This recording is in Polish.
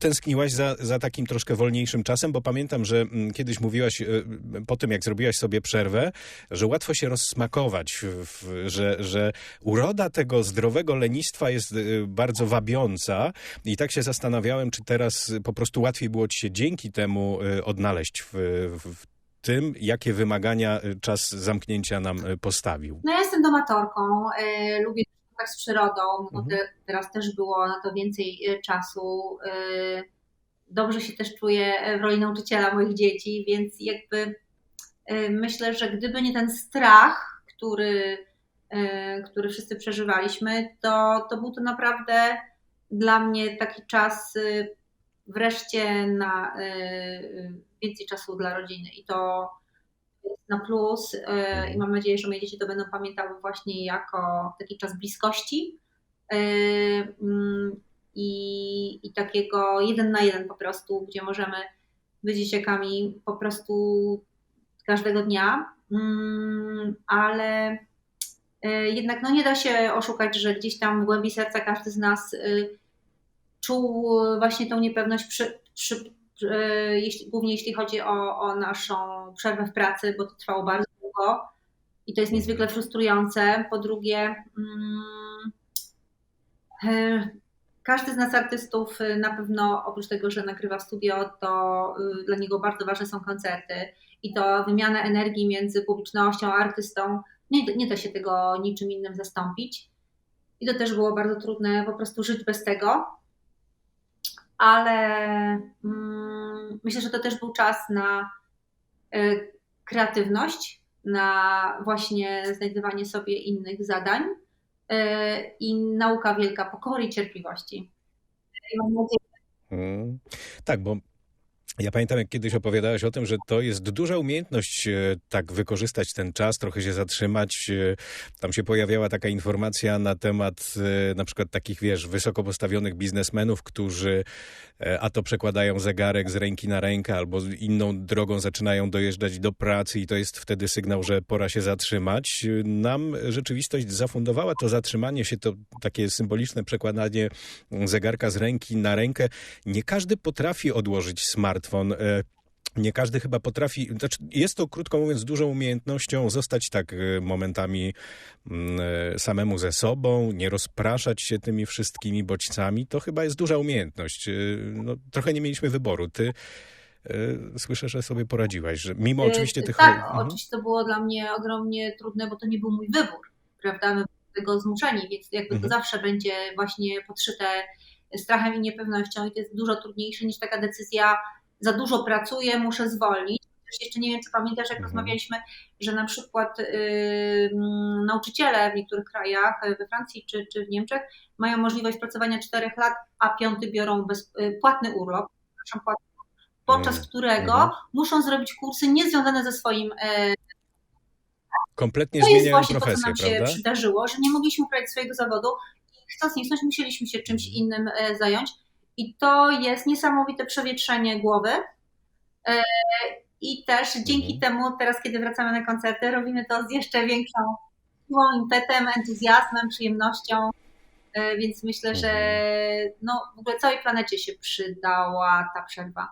tęskniłaś za, za takim troszkę wolniejszym czasem? Bo pamiętam, że mm, kiedyś mówiłaś y, po tym, jak zrobiłaś sobie przerwę, że łatwo się rozsmakować, że, że uroda tego zdrowego lenistwa jest y, bardzo wabiąca i tak się zastanawiałem, czy teraz po prostu łatwiej było ci się dzięki temu y, odnaleźć w, w tym, jakie wymagania czas zamknięcia nam postawił. No ja jestem domatorką, lubię szukać z przyrodą, no mhm. te, teraz też było na to więcej czasu. Dobrze się też czuję w roli nauczyciela moich dzieci, więc jakby myślę, że gdyby nie ten strach, który, który wszyscy przeżywaliśmy, to, to był to naprawdę dla mnie taki czas wreszcie na więcej czasu dla rodziny i to na plus i mam nadzieję, że moje dzieci to będą pamiętały właśnie jako taki czas bliskości mm, i, i takiego jeden na jeden po prostu, gdzie możemy być dzieciakami po prostu każdego dnia, mm, ale jednak no nie da się oszukać, że gdzieś tam w głębi serca każdy z nas czuł właśnie tą niepewność przy, przy, jeśli, głównie jeśli chodzi o, o naszą przerwę w pracy, bo to trwało bardzo długo i to jest niezwykle frustrujące. Po drugie, mm, e, każdy z nas artystów y, na pewno oprócz tego, że nagrywa studio, to y, dla niego bardzo ważne są koncerty i to wymiana energii między publicznością a artystą. Nie, nie da się tego niczym innym zastąpić. I to też było bardzo trudne po prostu żyć bez tego ale mm, myślę, że to też był czas na y, kreatywność, na właśnie znajdywanie sobie innych zadań y, i nauka wielka pokory i cierpliwości. I mam nadzieję, Hmm. Tak, bo ja pamiętam, jak kiedyś opowiadałeś o tym, że to jest duża umiejętność e, tak wykorzystać ten czas, trochę się zatrzymać. E, tam się pojawiała taka informacja na temat e, na przykład takich, wiesz, wysoko postawionych biznesmenów, którzy a to przekładają zegarek z ręki na rękę albo inną drogą zaczynają dojeżdżać do pracy i to jest wtedy sygnał, że pora się zatrzymać. Nam rzeczywistość zafundowała to zatrzymanie się, to takie symboliczne przekładanie zegarka z ręki na rękę. Nie każdy potrafi odłożyć smartfon smartfon. E, nie każdy chyba potrafi, znaczy jest to krótko mówiąc dużą umiejętnością zostać tak e, momentami mm, e, samemu ze sobą, nie rozpraszać się tymi wszystkimi bodźcami. To chyba jest duża umiejętność. No, trochę nie mieliśmy wyboru. Ty słyszę, że sobie poradziłaś, że mimo oczywiście tych... Tak, mhm. oczywiście to było dla mnie ogromnie trudne, bo to nie był mój wybór, prawda? My tego zmuszeni, więc jakby mhm. to zawsze będzie właśnie podszyte strachem i niepewnością i to jest dużo trudniejsze niż taka decyzja za dużo pracuję, muszę zwolnić. Jeszcze nie wiem, czy pamiętasz, jak mhm. rozmawialiśmy, że na przykład yy, nauczyciele w niektórych krajach, we Francji czy, czy w Niemczech, mają możliwość pracowania 4 lat, a piąty biorą bez, yy, płatny urlop, płatny, podczas mhm. którego mhm. muszą zrobić kursy niezwiązane ze swoim. Yy, Kompletnie zmieniają To jest właśnie to, co nam prawda? się przydarzyło, że nie mogliśmy prowadzić swojego zawodu i chcąc nie chcąc musieliśmy się czymś mhm. innym e, zająć. I to jest niesamowite przewietrzenie głowy. E, I też dzięki mhm. temu, teraz kiedy wracamy na koncerty, robimy to z jeszcze większą siłą, impetem, entuzjazmem, przyjemnością. E, więc myślę, że mhm. no, w ogóle całej planecie się przydała ta przerwa.